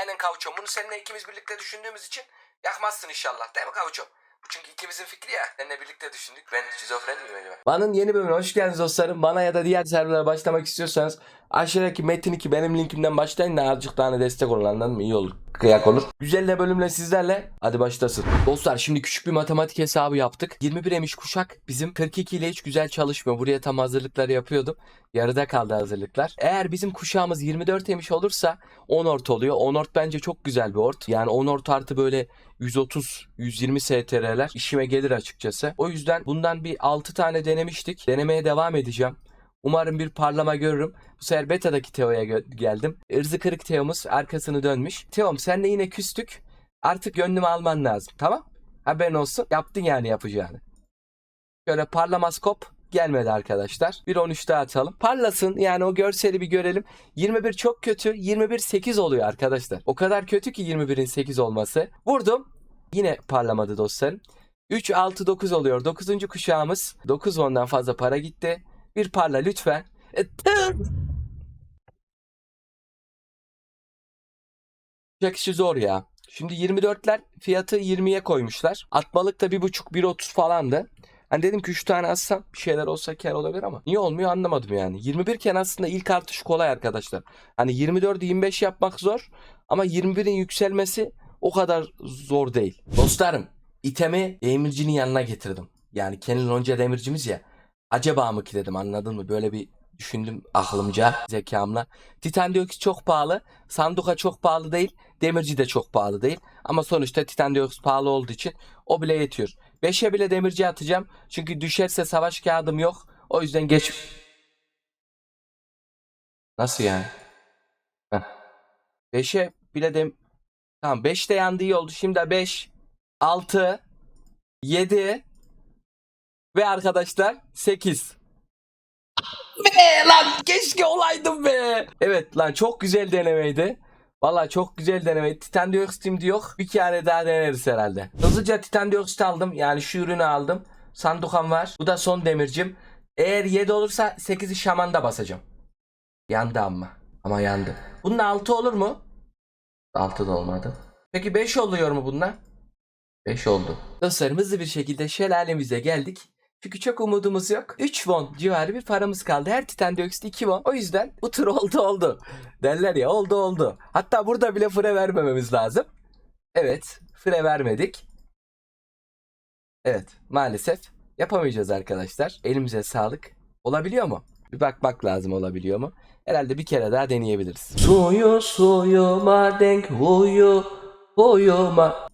Aynen kavuçom. Bunu seninle ikimiz birlikte düşündüğümüz için yakmazsın inşallah. Değil mi kavuçom? Çünkü ikimizin fikri ya. Seninle birlikte düşündük. Ben şizofren miyim acaba? Ban'ın yeni bölümüne hoş geldiniz dostlarım. Bana ya da diğer serverlere başlamak istiyorsanız aşağıdaki metin 2 benim linkimden başlayın da azıcık tane destek olun anladın mı? İyi olur. Kıyak olur. Güzel de bölümle sizlerle. Hadi başlasın. Dostlar şimdi küçük bir matematik hesabı yaptık. 21 emiş kuşak bizim 42 ile hiç güzel çalışmıyor. Buraya tam hazırlıkları yapıyordum. Yarıda kaldı hazırlıklar. Eğer bizim kuşağımız 24 emiş olursa 10 ort oluyor. 10 ort bence çok güzel bir ort. Yani 10 ort artı böyle 130 120 STR'ler işime gelir açıkçası. O yüzden bundan bir 6 tane denemiştik. Denemeye devam edeceğim. Umarım bir parlama görürüm. Bu sefer beta'daki Teo'ya geldim. Irzı kırık Teo'muz arkasını dönmüş. Teo'm senle yine küstük. Artık gönlümü alman lazım. Tamam? Haberin olsun. Yaptın yani yapacağını. Şöyle parlamaskop gelmedi arkadaşlar. Bir 13 daha atalım. Parlasın yani o görseli bir görelim. 21 çok kötü. 21 8 oluyor arkadaşlar. O kadar kötü ki 21'in 8 olması. Vurdum. Yine parlamadı dostlarım. 3 6 9 oluyor. 9. kuşağımız. 9 ondan fazla para gitti. Bir parla lütfen. E, zor ya. Şimdi 24'ler fiyatı 20'ye koymuşlar. Atmalık da 1.5 1.30 falandı. Hani dedim ki 3 tane atsam bir şeyler olsa kar olabilir ama niye olmuyor anlamadım yani. 21 iken aslında ilk artış kolay arkadaşlar. Hani 24'ü 25 yapmak zor ama 21'in yükselmesi o kadar zor değil. Dostlarım itemi demircinin yanına getirdim. Yani Kenan Lonca demircimiz ya. Acaba mı ki dedim anladın mı? Böyle bir düşündüm aklımca zekamla. Titan dioksit çok pahalı. Sanduka çok pahalı değil. Demirci de çok pahalı değil. Ama sonuçta titan dioksit pahalı olduğu için o bile yetiyor. 5'e bile demirci atacağım. Çünkü düşerse savaş kağıdım yok. O yüzden geç... Nasıl yani? 5'e bile dem... Tamam 5 de yandı iyi oldu. Şimdi 5, 6, 7 ve arkadaşlar 8. Be lan keşke olaydım be. Evet lan çok güzel denemeydi. Valla çok güzel deneme. Titan dioksit yok. Bir kere daha deneriz herhalde. Hızlıca titan dioksit aldım. Yani şu ürünü aldım. Sandukam var. Bu da son demircim. Eğer 7 olursa 8'i şamanda basacağım. Yandı ama. Ama yandı. Bunun 6 olur mu? 6 da olmadı. Peki 5 oluyor mu bununla? 5 oldu. Dostlarım hızlı bir şekilde şelalemize geldik. Çünkü çok umudumuz yok. 3 won civarı bir paramız kaldı. Her titan dioksit 2 won. O yüzden bu tur oldu oldu. Derler ya oldu oldu. Hatta burada bile fre vermememiz lazım. Evet fre vermedik. Evet maalesef yapamayacağız arkadaşlar. Elimize sağlık. Olabiliyor mu? Bir bakmak lazım olabiliyor mu? Herhalde bir kere daha deneyebiliriz. Suyu suyuma denk huyu huyuma.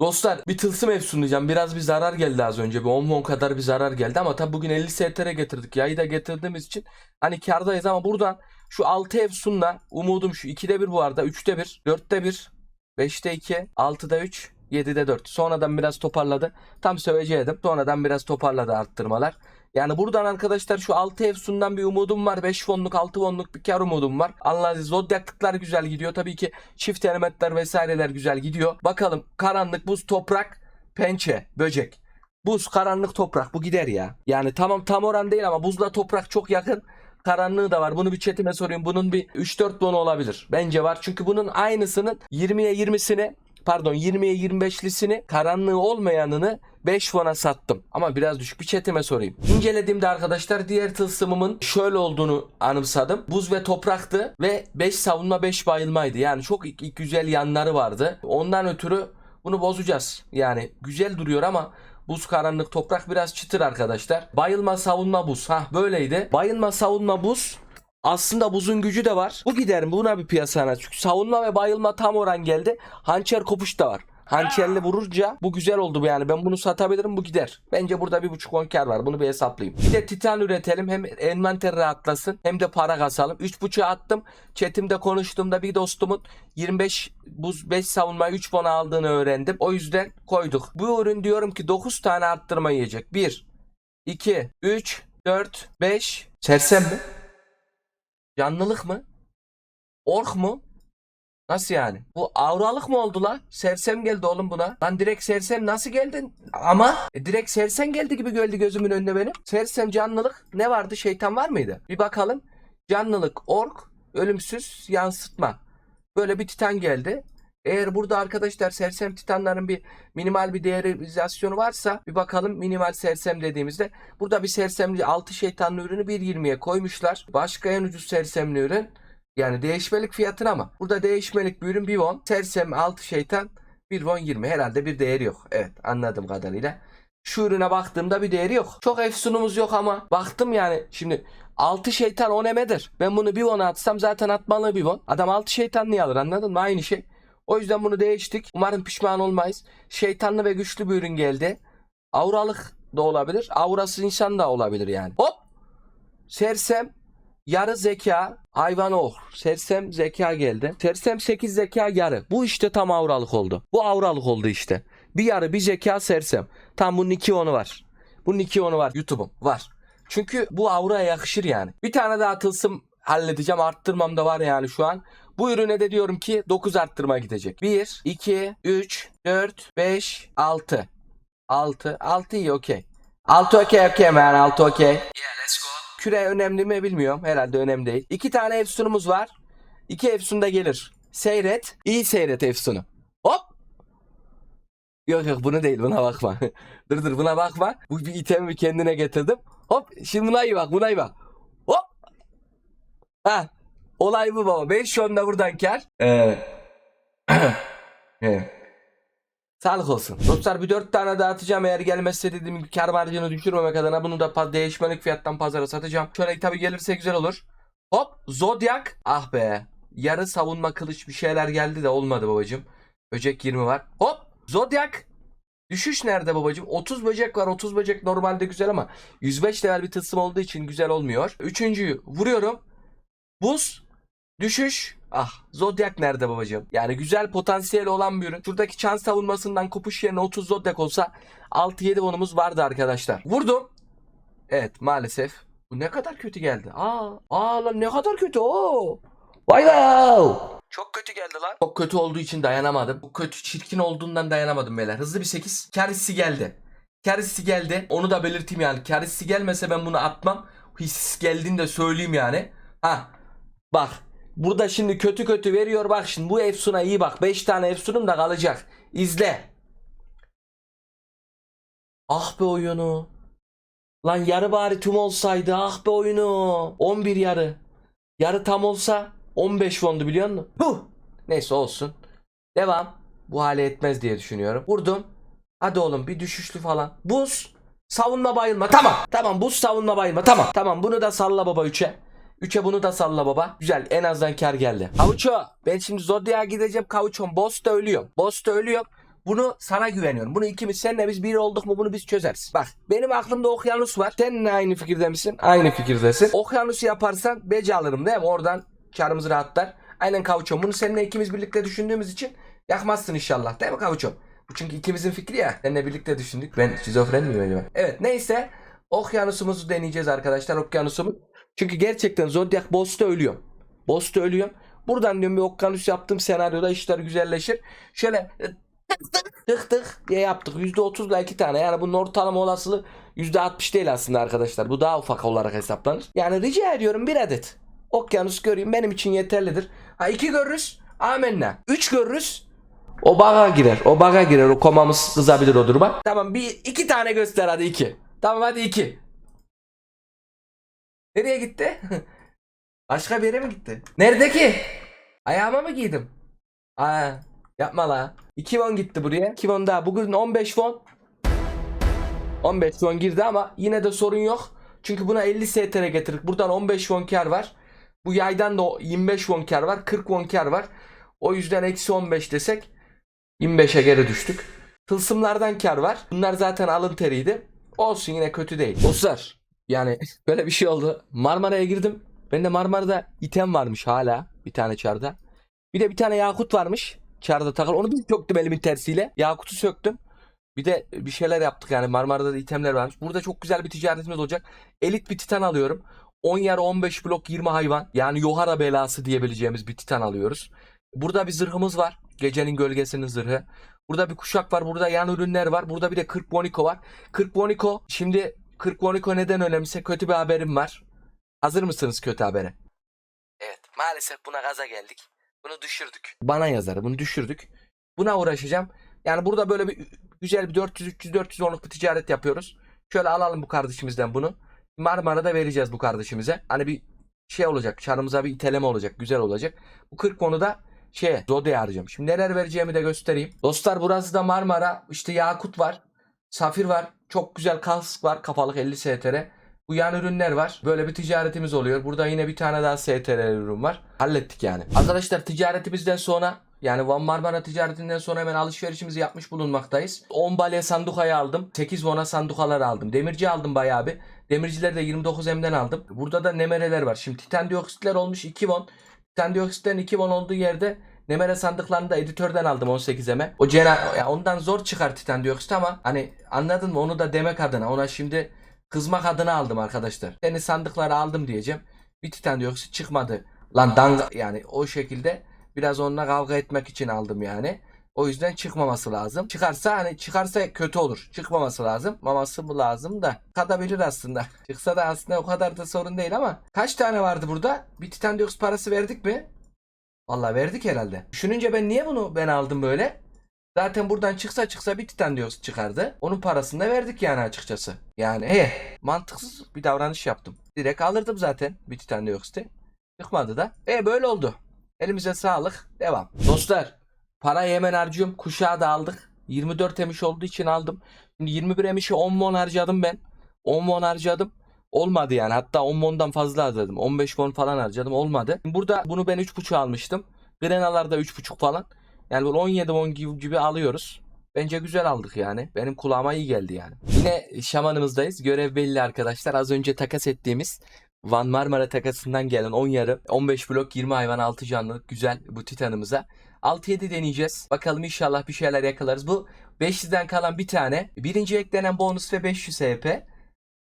Dostlar bir tılsım efsunlayacağım. Biraz bir zarar geldi az önce. Bir 10 won kadar bir zarar geldi ama tabi bugün 50 STR getirdik. Yayı da getirdiğimiz için hani kardayız ama buradan şu 6 efsunla umudum şu 2'de 1 bu arada 3'te 1 4'te 1 5'te 2 6'da 3 7'de 4 sonradan biraz toparladı tam söveceğim sonradan biraz toparladı arttırmalar yani buradan arkadaşlar şu 6 efsundan bir umudum var 5 fonluk 6 fonluk bir kar umudum var Allah'ın zodyaklıklar güzel gidiyor tabii ki çift elementler vesaireler güzel gidiyor bakalım karanlık buz toprak pençe böcek Buz, karanlık, toprak bu gider ya. Yani tamam tam oran değil ama buzla toprak çok yakın. Karanlığı da var. Bunu bir chatime sorayım. Bunun bir 3-4 bonu olabilir. Bence var. Çünkü bunun aynısının 20'ye 20'sini pardon 20'ye 25'lisini karanlığı olmayanını 5 fona sattım. Ama biraz düşük bir chatime sorayım. İncelediğimde arkadaşlar diğer tılsımımın şöyle olduğunu anımsadım. Buz ve topraktı ve 5 savunma 5 bayılmaydı. Yani çok güzel yanları vardı. Ondan ötürü bunu bozacağız. Yani güzel duruyor ama Buz karanlık toprak biraz çıtır arkadaşlar. Bayılma savunma buz. Hah böyleydi. Bayılma savunma buz. Aslında buzun gücü de var. Bu gider mi? Buna bir piyasa ana. Çünkü savunma ve bayılma tam oran geldi. Hançer kopuş da var. Hançerle vurunca bu güzel oldu bu yani. Ben bunu satabilirim bu gider. Bence burada bir buçuk on kar var. Bunu bir hesaplayayım. Bir de titan üretelim. Hem envanter rahatlasın hem de para kasalım. Üç buçuğa attım. Chatimde konuştuğumda bir dostumun 25 buz 5 savunma 3 bon aldığını öğrendim. O yüzden koyduk. Bu ürün diyorum ki 9 tane arttırma yiyecek. 1 2 3 4 5 Sersem mi? Canlılık mı? Ork mu? Nasıl yani? Bu avralık mı oldu la? Sersem geldi oğlum buna. Lan direkt sersem nasıl geldin? Ama e, direkt sersem geldi gibi geldi gözümün önüne benim. Sersem canlılık ne vardı? Şeytan var mıydı? Bir bakalım. Canlılık ork, ölümsüz yansıtma. Böyle bir titan geldi. Eğer burada arkadaşlar sersem titanların bir minimal bir değerizasyonu varsa bir bakalım minimal sersem dediğimizde burada bir sersemli 6 şeytanlı ürünü 1.20'ye koymuşlar. Başka en ucuz sersemli ürün yani değişmelik fiyatına ama burada değişmelik bir ürün 1 won. Sersem 6 şeytan 1 won 20 herhalde bir değeri yok. Evet anladığım kadarıyla. Şu ürüne baktığımda bir değeri yok. Çok efsunumuz yok ama baktım yani şimdi 6 şeytan 10 emedir. Ben bunu bir won'a atsam zaten atmalı bir won. Adam 6 şeytan niye alır anladın mı? Aynı şey. O yüzden bunu değiştik. Umarım pişman olmayız. Şeytanlı ve güçlü bir ürün geldi. Auralık da olabilir. Aurasız insan da olabilir yani. Hop! Sersem yarı zeka hayvan oh. Sersem zeka geldi. Sersem 8 zeka yarı. Bu işte tam auralık oldu. Bu auralık oldu işte. Bir yarı bir zeka sersem. Tam bunun iki onu var. Bunun iki onu var. YouTube'um var. Çünkü bu auraya yakışır yani. Bir tane daha tılsım halledeceğim. Arttırmam da var yani şu an. Bu ürüne de diyorum ki 9 arttırma gidecek. 1, 2, 3, 4, 5, 6. 6. 6 iyi okey. 6 okey okey man 6 okey. Yeah let's go. Küre önemli mi bilmiyorum. Herhalde önemli değil. İki tane efsunumuz var. İki efsun da gelir. Seyret. İyi seyret efsunu. Hop. Yok yok bunu değil buna bakma. dur dur buna bakma. Bu bir itemi kendine getirdim. Hop şimdi buna iyi bak buna iyi bak. Hop. Ha. Olay bu baba. 5 yonda buradan kar. Ee. Sağlık olsun. Dostlar bir 4 tane dağıtacağım eğer gelmezse dediğim gibi kar marjını düşürmemek adına bunu da değişmelik fiyattan pazara satacağım. Şöyle tabi gelirse güzel olur. Hop Zodiac. Ah be. Yarı savunma kılıç bir şeyler geldi de olmadı babacım. Böcek 20 var. Hop Zodiac. Düşüş nerede babacım? 30 böcek var. 30 böcek normalde güzel ama 105 level bir tılsım olduğu için güzel olmuyor. Üçüncüyü vuruyorum. Buz. Düşüş. Ah Zodiac nerede babacığım? Yani güzel potansiyeli olan bir ürün. Şuradaki çan savunmasından kopuş yerine 30 Zodiac olsa 6-7 onumuz vardı arkadaşlar. Vurdum. Evet maalesef. Bu ne kadar kötü geldi. Aa, aa lan ne kadar kötü o. Vay wow. Çok kötü geldi lan. Çok kötü olduğu için dayanamadım. Bu kötü çirkin olduğundan dayanamadım beyler. Hızlı bir 8. Kar hissi geldi. Kar hissi geldi. Onu da belirteyim yani. Kar hissi gelmese ben bunu atmam. His geldiğini de söyleyeyim yani. Ha. Bak. Burada şimdi kötü kötü veriyor. Bak şimdi bu Efsun'a iyi bak. 5 tane Efsun'um da kalacak. İzle. Ah be oyunu. Lan yarı bari tüm olsaydı. Ah be oyunu. 11 yarı. Yarı tam olsa 15 fondu biliyor musun? Huh. Neyse olsun. Devam. Bu hale etmez diye düşünüyorum. Vurdum. Hadi oğlum bir düşüşlü falan. Buz. Savunma bayılma. Tamam. Tamam buz savunma bayılma. Tamam. Tamam bunu da salla baba 3'e. 3'e bunu da salla baba. Güzel en azından kar geldi. Kavuço. Ben şimdi Zodiac'a gideceğim kavuçom. Boss da ölüyor. Boss da ölüyor. Bunu sana güveniyorum. Bunu ikimiz senle biz bir olduk mu bunu biz çözeriz. Bak benim aklımda okyanus var. Seninle aynı fikirde misin? Aynı fikirdesin. Okyanusu yaparsan beci alırım değil mi? Oradan karımız rahatlar. Aynen kavuçom. Bunu seninle ikimiz birlikte düşündüğümüz için yakmazsın inşallah. Değil mi kavuçom? Bu çünkü ikimizin fikri ya. Seninle birlikte düşündük. Ben şizofren miyim acaba? Evet neyse. Okyanusumuzu deneyeceğiz arkadaşlar. Okyanusumu. Çünkü gerçekten Zodiac Boss'ta ölüyorum. Boss'ta ölüyorum. Buradan diyorum bir okyanus yaptığım senaryoda işler güzelleşir. Şöyle tık tık diye yaptık. %30 ile 2 tane. Yani bunun ortalama olasılığı %60 değil aslında arkadaşlar. Bu daha ufak olarak hesaplanır. Yani rica ediyorum bir adet. Okyanus göreyim benim için yeterlidir. Ha 2 görürüz. Amenna. 3 görürüz. O baga girer. O baga girer. O komamız kızabilir o duruma. Tamam bir iki tane göster hadi iki. Tamam hadi iki. Nereye gitti? Başka bir yere mi gitti? Nerede ki? Ayağıma mı giydim? Aa, yapma la. 2 won gitti buraya. 2 won daha. Bugün 15 won. 15 won girdi ama yine de sorun yok. Çünkü buna 50 STR getirdik. Buradan 15 won kar var. Bu yaydan da o 25 won kar var. 40 won kar var. O yüzden eksi 15 desek 25'e geri düştük. Tılsımlardan kar var. Bunlar zaten alın teriydi. Olsun yine kötü değil. Dostlar yani böyle bir şey oldu. Marmara'ya girdim. Ben de Marmara'da item varmış hala. Bir tane çarda. Bir de bir tane yakut varmış. Çarda takıl. Onu bir söktüm elimin tersiyle. Yakutu söktüm. Bir de bir şeyler yaptık yani Marmara'da da itemler varmış. Burada çok güzel bir ticaretimiz olacak. Elit bir titan alıyorum. 10 yer 15 blok 20 hayvan. Yani Yohara belası diyebileceğimiz bir titan alıyoruz. Burada bir zırhımız var. Gecenin gölgesinin zırhı. Burada bir kuşak var. Burada yan ürünler var. Burada bir de 40 boniko var. 40 boniko. Şimdi 40 boniko neden önemliyse kötü bir haberim var. Hazır mısınız kötü habere? Evet maalesef buna gaza geldik. Bunu düşürdük. Bana yazar. Bunu düşürdük. Buna uğraşacağım. Yani burada böyle bir güzel bir 400 300 400 onluk bir ticaret yapıyoruz. Şöyle alalım bu kardeşimizden bunu. Marmara'da vereceğiz bu kardeşimize. Hani bir şey olacak. Çarımıza bir iteleme olacak. Güzel olacak. Bu 40 onu da şeye Zode'ye harcayacağım. Şimdi neler vereceğimi de göstereyim. Dostlar burası da Marmara. İşte Yakut var. Safir var. Çok güzel kask var. Kafalık 50 STR. Bu yan ürünler var. Böyle bir ticaretimiz oluyor. Burada yine bir tane daha STR ürün var. Hallettik yani. Arkadaşlar ticaretimizden sonra yani Van Marmara ticaretinden sonra hemen alışverişimizi yapmış bulunmaktayız. 10 balya sandukayı aldım. 8 vona sandukalar aldım. Demirci aldım bayağı bir. Demircileri de 29M'den aldım. Burada da nemereler var. Şimdi titan dioksitler olmuş 2 won. Titan dioksitlerin 2 won olduğu yerde Nemere sandıklarını da editörden aldım 18'eme. O cena ya ondan zor çıkar titan dioksit ama hani anladın mı onu da demek adına ona şimdi kızmak adına aldım arkadaşlar. Seni sandıkları aldım diyeceğim. Bir titan dioksit çıkmadı. Lan danga yani o şekilde biraz onunla kavga etmek için aldım yani. O yüzden çıkmaması lazım. Çıkarsa hani çıkarsa kötü olur. Çıkmaması lazım. Maması mı lazım da. Çıkabilir aslında. Çıksa da aslında o kadar da sorun değil ama. Kaç tane vardı burada? Bir titan dioksit parası verdik mi? Vallahi verdik herhalde. Düşününce ben niye bunu ben aldım böyle? Zaten buradan çıksa çıksa bir titan dioksit çıkardı. Onun parasını da verdik yani açıkçası. Yani he mantıksız bir davranış yaptım. Direkt alırdım zaten bir titan dioksiti. Çıkmadı da. E böyle oldu. Elimize sağlık. Devam. Dostlar parayı hemen harcıyorum. Kuşağı da aldık. 24 emiş olduğu için aldım. Şimdi 21 emişi 10 mon harcadım ben. 10 mon harcadım. Olmadı yani. Hatta 10 mondan fazla harcadım. 15 mon falan harcadım. Olmadı. Burada bunu ben 3.5 almıştım. Grenalarda 3.5 falan. Yani böyle 17 mon gibi, gibi alıyoruz. Bence güzel aldık yani. Benim kulağıma iyi geldi yani. Yine şamanımızdayız. Görev belli arkadaşlar. Az önce takas ettiğimiz Van Marmara takasından gelen 10 yarı 15 blok 20 hayvan 6 canlılık güzel bu titanımıza. 6-7 deneyeceğiz. Bakalım inşallah bir şeyler yakalarız. Bu 500'den kalan bir tane. Birinci eklenen bonus ve 500 HP.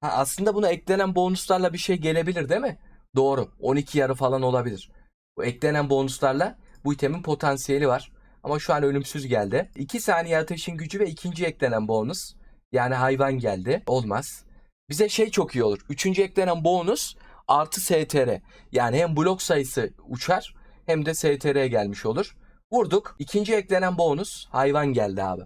Ha, aslında buna eklenen bonuslarla bir şey gelebilir değil mi? Doğru. 12 yarı falan olabilir. Bu eklenen bonuslarla bu itemin potansiyeli var. Ama şu an ölümsüz geldi. 2 saniye ateşin gücü ve ikinci eklenen bonus. Yani hayvan geldi. Olmaz. Bize şey çok iyi olur. Üçüncü eklenen bonus artı STR. Yani hem blok sayısı uçar hem de STR gelmiş olur. Vurduk. İkinci eklenen bonus hayvan geldi abi.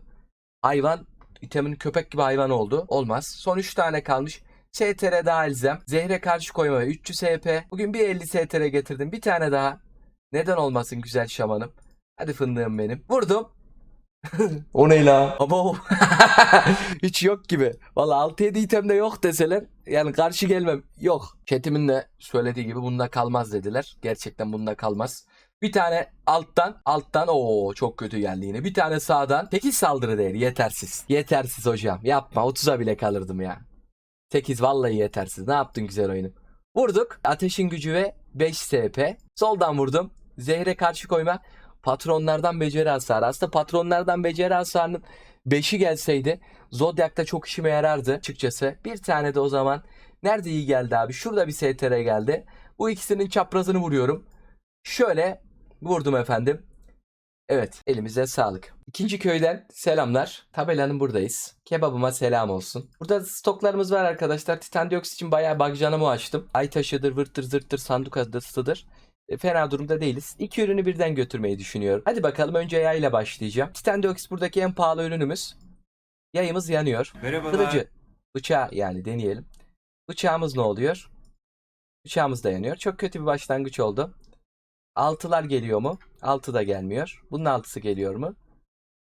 Hayvan itemin köpek gibi hayvan oldu. Olmaz. Son 3 tane kalmış. STR daha elzem. Zehre karşı koyma ve 300 SP. Bugün bir 50 STR getirdim. Bir tane daha. Neden olmasın güzel şamanım. Hadi fındığım benim. Vurdum. o ne la? Ama o hiç yok gibi. Valla 6-7 itemde yok deseler yani karşı gelmem. Yok. Chat'imin de söylediği gibi bunda kalmaz dediler. Gerçekten bunda kalmaz. Bir tane alttan alttan o çok kötü geldi yine. Bir tane sağdan 8 saldırı değeri yetersiz. Yetersiz hocam. Yapma 30'a bile kalırdım ya. 8 vallahi yetersiz. Ne yaptın güzel oyunu? Vurduk. Ateşin gücü ve 5 SP. Soldan vurdum. Zehre karşı koyma. Patronlardan beceri hasarı. Aslında patronlardan beceri hasarının 5'i gelseydi Zodiac'ta çok işime yarardı açıkçası. Bir tane de o zaman nerede iyi geldi abi? Şurada bir STR geldi. Bu ikisinin çaprazını vuruyorum. Şöyle vurdum efendim. Evet elimize sağlık. İkinci köyden selamlar. Tabelanın buradayız. Kebabıma selam olsun. Burada stoklarımız var arkadaşlar. Titan dioksit için bayağı bagcanımı açtım. Ay taşıdır, vırttır zırttır, sanduka adasıdır. E, fena durumda değiliz. İki ürünü birden götürmeyi düşünüyorum. Hadi bakalım önce yayla başlayacağım. Titan dioksit buradaki en pahalı ürünümüz. Yayımız yanıyor. Merhabalar. Kılıcı. Bıçağı yani deneyelim. Bıçağımız ne oluyor? Bıçağımız da yanıyor. Çok kötü bir başlangıç oldu. Altılar geliyor mu? Altı da gelmiyor. Bunun altısı geliyor mu?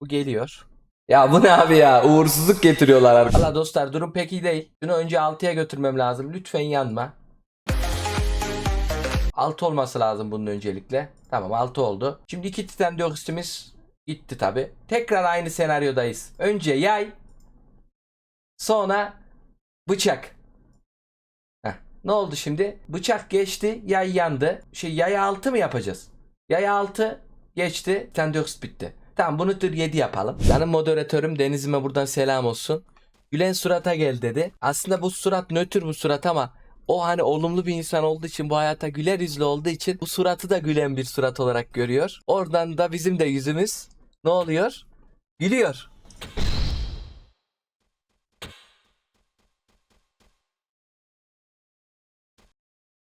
Bu geliyor. Ya bu ne abi ya? Uğursuzluk getiriyorlar. Valla dostlar durum pek iyi değil. Bunu önce 6'ya götürmem lazım. Lütfen yanma. 6 olması lazım bunun öncelikle. Tamam 6 oldu. Şimdi iki titan dioksitimiz gitti tabi. Tekrar aynı senaryodayız. Önce yay. Sonra bıçak. Heh, ne oldu şimdi? Bıçak geçti, yay yandı. Şey yay 6 mı yapacağız? Yay 6 geçti, dioksit bitti. Tamam bunu tür 7 yapalım. Benim moderatörüm Deniz'ime buradan selam olsun. Gülen surata gel dedi. Aslında bu surat nötr bu surat ama o hani olumlu bir insan olduğu için bu hayata güler yüzlü olduğu için bu suratı da gülen bir surat olarak görüyor. Oradan da bizim de yüzümüz ne oluyor? Gülüyor.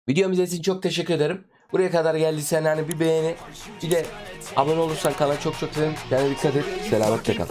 Videomu izlediğiniz için çok teşekkür ederim. Buraya kadar geldiysen yani bir beğeni bir de abone olursan kanala çok çok sevinirim. Kendine dikkat et. Selametle kal.